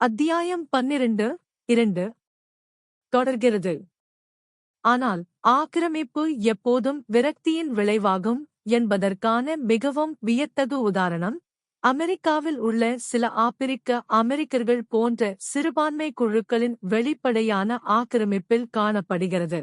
அத்தியாயம் பன்னிரண்டு இரண்டு. தொடர்கிறது. ஆனால் ஆக்கிரமிப்பு எப்போதும் விரக்தியின் விளைவாகும் என்பதற்கான மிகவும் வியத்தகு உதாரணம் அமெரிக்காவில் உள்ள சில ஆப்பிரிக்க அமெரிக்கர்கள் போன்ற சிறுபான்மை குழுக்களின் வெளிப்படையான ஆக்கிரமிப்பில் காணப்படுகிறது.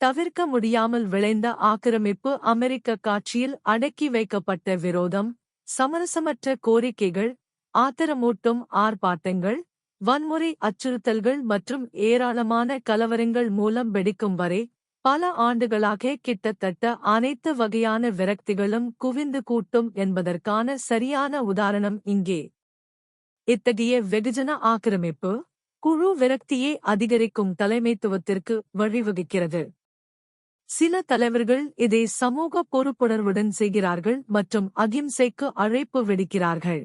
தவிர்க்க முடியாமல் விளைந்த ஆக்கிரமிப்பு அமெரிக்க காட்சியில் அடக்கி வைக்கப்பட்ட விரோதம் சமரசமற்ற கோரிக்கைகள் ஆத்திரமூட்டும் ஆர்ப்பாட்டங்கள் வன்முறை அச்சுறுத்தல்கள் மற்றும் ஏராளமான கலவரங்கள் மூலம் வெடிக்கும் வரை பல ஆண்டுகளாக கிட்டத்தட்ட அனைத்து வகையான விரக்திகளும் குவிந்து கூட்டும் என்பதற்கான சரியான உதாரணம் இங்கே. இத்தகைய வெகுஜன ஆக்கிரமிப்பு குழு விரக்தியை அதிகரிக்கும் தலைமைத்துவத்திற்கு வழிவகுக்கிறது. சில தலைவர்கள் இதை சமூக பொறுப்புணர்வுடன் செய்கிறார்கள் மற்றும் அகிம்சைக்கு அழைப்பு விடுக்கிறார்கள்.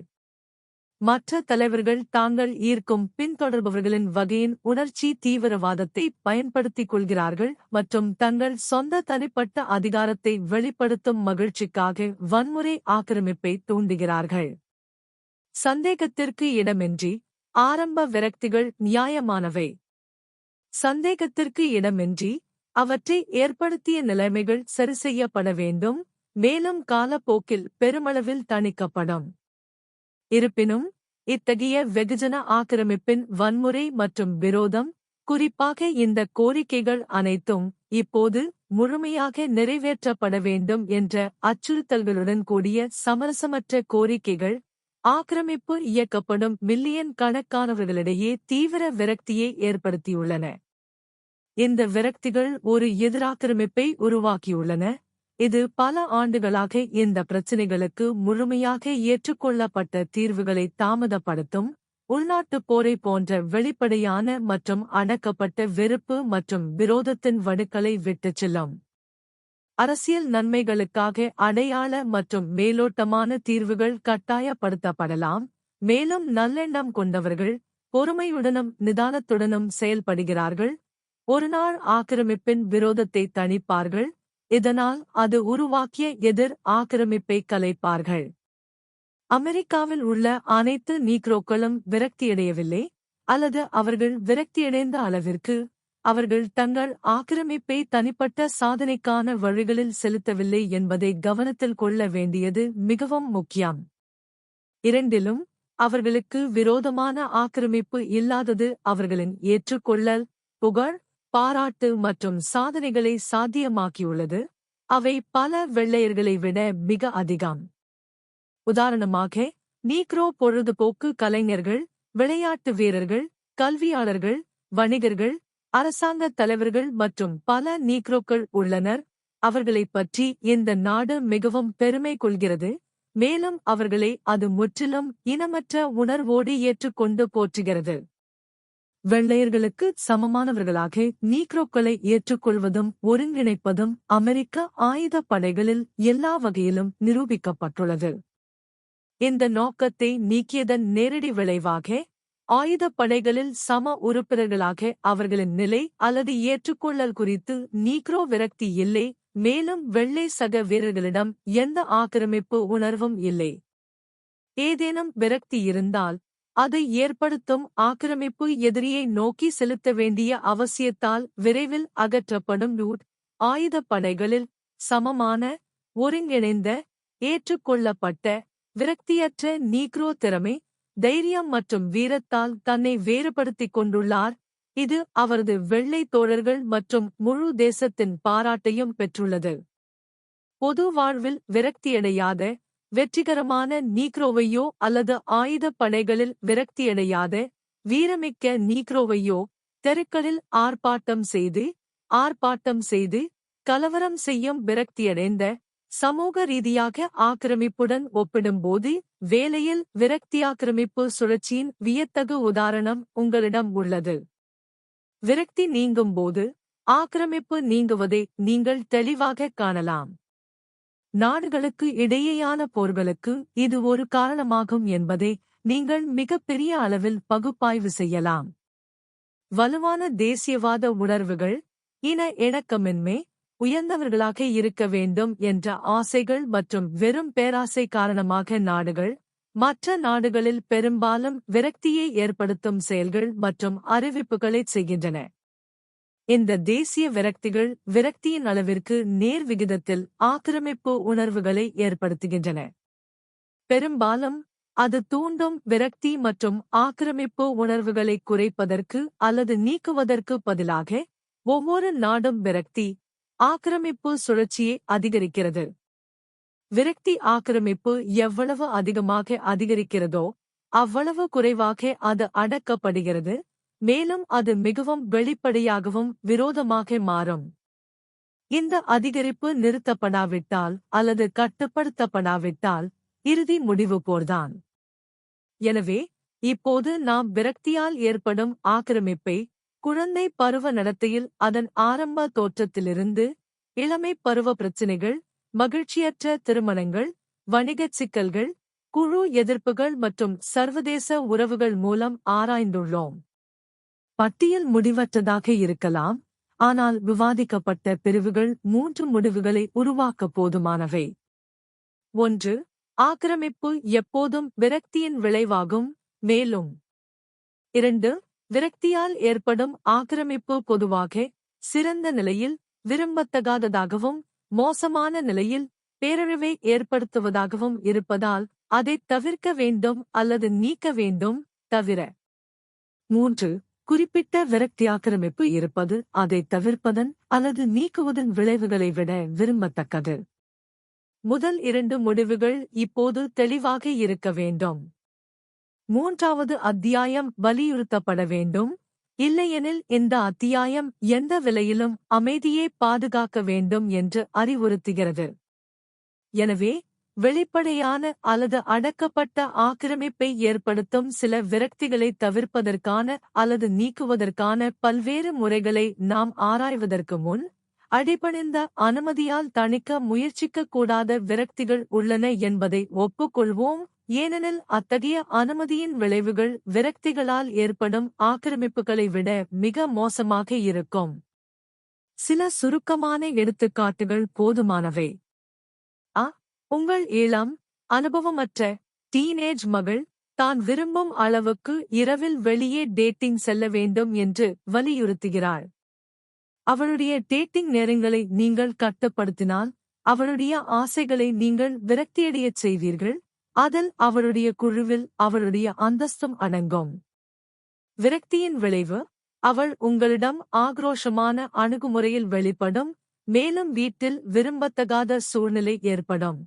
மற்ற தலைவர்கள் தாங்கள் ஈர்க்கும் பின்தொடர்பவர்களின் வகையின் உணர்ச்சி தீவிரவாதத்தை பயன்படுத்திக் கொள்கிறார்கள் மற்றும் தங்கள் சொந்த தனிப்பட்ட அதிகாரத்தை வெளிப்படுத்தும் மகிழ்ச்சிக்காக வன்முறை ஆக்கிரமிப்பை தூண்டுகிறார்கள். சந்தேகத்திற்கு இடமின்றி ஆரம்ப விரக்திகள் நியாயமானவை. சந்தேகத்திற்கு இடமின்றி அவற்றை ஏற்படுத்திய நிலைமைகள் சரிசெய்யப்பட வேண்டும் மேலும் காலப்போக்கில் பெருமளவில் தணிக்கப்படும். இருப்பினும் இத்தகைய வெகுஜன ஆக்கிரமிப்பின் வன்முறை மற்றும் விரோதம் குறிப்பாக இந்த கோரிக்கைகள் அனைத்தும் இப்போது முழுமையாக நிறைவேற்றப்பட வேண்டும் என்ற அச்சுறுத்தல்களுடன் கூடிய சமரசமற்ற கோரிக்கைகள் ஆக்கிரமிப்பு இயக்கப்படும் மில்லியன் கணக்கானவர்களிடையே தீவிர விரக்தியை ஏற்படுத்தியுள்ளன. இந்த விரக்திகள் ஒரு எதிராக்கிரமிப்பை உருவாக்கியுள்ளன. இது பல ஆண்டுகளாக இந்த பிரச்சினைகளுக்கு முழுமையாக ஏற்றுக்கொள்ளப்பட்ட தீர்வுகளை தாமதப்படுத்தும் உள்நாட்டுப் போரை போன்ற வெளிப்படையான மற்றும் அடக்கப்பட்ட வெறுப்பு மற்றும் விரோதத்தின் வடுக்களை விட்டுச் செல்லும். அரசியல் நன்மைகளுக்காக அடையாள மற்றும் மேலோட்டமான தீர்வுகள் கட்டாயப்படுத்தப்படலாம் மேலும் நல்லெண்ணம் கொண்டவர்கள் பொறுமையுடனும் நிதானத்துடனும் செயல்படுகிறார்கள் ஒருநாள் ஆக்கிரமிப்பின் விரோதத்தை தணிப்பார்கள் இதனால் அது உருவாக்கிய எதிர் ஆக்கிரமிப்பை கலைப்பார்கள். அமெரிக்காவில் உள்ள அனைத்து நீக்ரோக்களும் விரக்தியடையவில்லை அல்லது அவர்கள் விரக்தியடைந்த அளவிற்கு அவர்கள் தங்கள் ஆக்கிரமிப்பை தனிப்பட்ட சாதனைக்கான வழிகளில் செலுத்தவில்லை என்பதை கவனத்தில் கொள்ள வேண்டியது மிகவும் முக்கியம். இரண்டிலும் அவர்களுக்கு விரோதமான ஆக்கிரமிப்பு இல்லாதது அவர்களின் ஏற்றுக்கொள்ளல் புகழ் பாராட்டு மற்றும் சாதனைகளை சாத்தியமாக்கியுள்ளது. அவை பல வெள்ளையர்களை விட மிக அதிகம். உதாரணமாக நீக்ரோ பொழுதுபோக்கு கலைஞர்கள் விளையாட்டு வீரர்கள் கல்வியாளர்கள் வணிகர்கள் அரசாங்க தலைவர்கள் மற்றும் பல நீக்ரோக்கள் உள்ளனர். அவர்களைப் பற்றி இந்த நாடு மிகவும் பெருமை கொள்கிறது. மேலும் அவர்களை அது முற்றிலும் இனமற்ற உணர்வோடு ஏற்றுக்கொண்டு போற்றுகிறது. வெள்ளையர்களுக்கு சமமானவர்களாக நீக்ரோக்களை ஏற்றுக்கொள்வதும் ஒருங்கிணைப்பதும் அமெரிக்க ஆயுத படைகளில் எல்லா வகையிலும் நிரூபிக்கப்பட்டுள்ளது. இந்த நோக்கத்தை நீக்கியதன் நேரடி விளைவாக ஆயுதப் படைகளில் சம உறுப்பினர்களாக அவர்களின் நிலை அல்லது ஏற்றுக்கொள்ளல் குறித்து நீக்ரோ விரக்தி இல்லை மேலும் வெள்ளை சக வீரர்களிடம் எந்த ஆக்கிரமிப்பு உணர்வும் இல்லை. ஏதேனும் விரக்தி இருந்தால் அதை ஏற்படுத்தும் ஆக்கிரமிப்பு எதிரியை நோக்கி செலுத்த வேண்டிய அவசியத்தால் விரைவில் அகற்றப்படும் ரூட் ஆயுதப் படைகளில் சமமான ஒருங்கிணைந்த ஏற்றுக்கொள்ளப்பட்ட விரக்தியற்ற நீக்ரோ திறமை தைரியம் மற்றும் வீரத்தால் தன்னை வேறுபடுத்திக் கொண்டுள்ளார். இது அவரது வெள்ளை தோழர்கள் மற்றும் முழு தேசத்தின் பாராட்டையும் பெற்றுள்ளது. பொது வாழ்வில் விரக்தியடையாத வெற்றிகரமான நீக்ரோவையோ அல்லது ஆயுதப் படைகளில் விரக்தியடையாத வீரமிக்க நீக்ரோவையோ தெருக்களில் ஆர்ப்பாட்டம் செய்து ஆர்ப்பாட்டம் செய்து கலவரம் செய்யும் விரக்தியடைந்த சமூக ரீதியாக ஆக்கிரமிப்புடன் ஒப்பிடும்போது வேலையில் விரக்தி ஆக்கிரமிப்பு சுழற்சியின் வியத்தகு உதாரணம் உங்களிடம் உள்ளது. விரக்தி நீங்கும்போது ஆக்கிரமிப்பு நீங்குவதை நீங்கள் தெளிவாக காணலாம். நாடுகளுக்கு இடையேயான போர்களுக்கு இது ஒரு காரணமாகும் என்பதை நீங்கள் மிகப்பெரிய அளவில் பகுப்பாய்வு செய்யலாம். வலுவான தேசியவாத உணர்வுகள் இன இணக்கமின்மை உயர்ந்தவர்களாக இருக்க வேண்டும் என்ற ஆசைகள் மற்றும் வெறும் பேராசை காரணமாக நாடுகள் மற்ற நாடுகளில் பெரும்பாலும் விரக்தியை ஏற்படுத்தும் செயல்கள் மற்றும் அறிவிப்புகளை செய்கின்றன. இந்த தேசிய விரக்திகள் விரக்தியின் அளவிற்கு நேர் விகிதத்தில் ஆக்கிரமிப்பு உணர்வுகளை ஏற்படுத்துகின்றன. பெரும்பாலும் அது தூண்டும் விரக்தி மற்றும் ஆக்கிரமிப்பு உணர்வுகளை குறைப்பதற்கு அல்லது நீக்குவதற்கு பதிலாக ஒவ்வொரு நாடும் விரக்தி ஆக்கிரமிப்பு சுழற்சியை அதிகரிக்கிறது. விரக்தி ஆக்கிரமிப்பு எவ்வளவு அதிகமாக அதிகரிக்கிறதோ அவ்வளவு குறைவாக அது அடக்கப்படுகிறது. மேலும் அது மிகவும் வெளிப்படையாகவும் விரோதமாக மாறும். இந்த அதிகரிப்பு நிறுத்தப்படாவிட்டால் அல்லது கட்டுப்படுத்தப்படாவிட்டால் இறுதி முடிவு போர்தான். எனவே இப்போது நாம் விரக்தியால் ஏற்படும் ஆக்கிரமிப்பை குழந்தை பருவ நடத்தையில் அதன் ஆரம்ப தோற்றத்திலிருந்து இளமை பருவ பிரச்சினைகள் மகிழ்ச்சியற்ற திருமணங்கள் வணிகச் சிக்கல்கள் குழு எதிர்ப்புகள் மற்றும் சர்வதேச உறவுகள் மூலம் ஆராய்ந்துள்ளோம். பட்டியல் முடிவற்றதாக இருக்கலாம். ஆனால் விவாதிக்கப்பட்ட பிரிவுகள் மூன்று முடிவுகளை உருவாக்க போதுமானவை. ஒன்று ஆக்கிரமிப்பு எப்போதும் விரக்தியின் விளைவாகும். மேலும் இரண்டு விரக்தியால் ஏற்படும் ஆக்கிரமிப்பு பொதுவாக சிறந்த நிலையில் விரும்பத்தகாததாகவும் மோசமான நிலையில் பேரழிவை ஏற்படுத்துவதாகவும் இருப்பதால் அதைத் தவிர்க்க வேண்டும் அல்லது நீக்க வேண்டும் தவிர. மூன்று குறிப்பிட்ட விரக்தி ஆக்கிரமிப்பு இருப்பது அதை தவிர்ப்பதன் அல்லது நீக்குவதன் விளைவுகளை விட விரும்பத்தக்கது. முதல் இரண்டு முடிவுகள் இப்போது தெளிவாக இருக்க வேண்டும். மூன்றாவது அத்தியாயம் வலியுறுத்தப்பட வேண்டும். இல்லையெனில் இந்த அத்தியாயம் எந்த விலையிலும் அமைதியை பாதுகாக்க வேண்டும் என்று அறிவுறுத்துகிறது. எனவே வெளிப்படையான அல்லது அடக்கப்பட்ட ஆக்கிரமிப்பை ஏற்படுத்தும் சில விரக்திகளை தவிர்ப்பதற்கான அல்லது நீக்குவதற்கான பல்வேறு முறைகளை நாம் ஆராய்வதற்கு முன் அடிபணிந்த அனுமதியால் தணிக்க முயற்சிக்கக் கூடாத விரக்திகள் உள்ளன என்பதை ஒப்புக்கொள்வோம். ஏனெனில் அத்தகைய அனுமதியின் விளைவுகள் விரக்திகளால் ஏற்படும் ஆக்கிரமிப்புகளை விட மிக மோசமாக இருக்கும். சில சுருக்கமான எடுத்துக்காட்டுகள் போதுமானவை. உங்கள் இளம் அனுபவமற்ற டீனேஜ் மகள் தான் விரும்பும் அளவுக்கு இரவில் வெளியே டேட்டிங் செல்ல வேண்டும் என்று வலியுறுத்துகிறாள். அவளுடைய டேட்டிங் நேரங்களை நீங்கள் கட்டுப்படுத்தினால் அவளுடைய ஆசைகளை நீங்கள் விரக்தியடையச் செய்வீர்கள் அதில் அவளுடைய குழுவில் அவளுடைய அந்தஸ்தும் அடங்கும். விரக்தியின் விளைவு அவள் உங்களிடம் ஆக்ரோஷமான அணுகுமுறையில் வெளிப்படும் மேலும் வீட்டில் விரும்பத்தகாத சூழ்நிலை ஏற்படும்.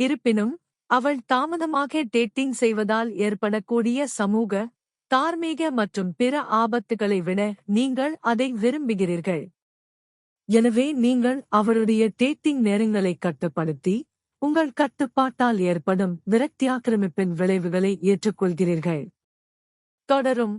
இருப்பினும் அவள் தாமதமாக டேட்டிங் செய்வதால் ஏற்படக்கூடிய சமூக தார்மீக மற்றும் பிற ஆபத்துகளை விட நீங்கள் அதை விரும்புகிறீர்கள். எனவே நீங்கள் அவருடைய டேட்டிங் நேரங்களை கட்டுப்படுத்தி உங்கள் கட்டுப்பாட்டால் ஏற்படும் விரக்தி ஆக்கிரமிப்பின் விளைவுகளை ஏற்றுக்கொள்கிறீர்கள். தொடரும்.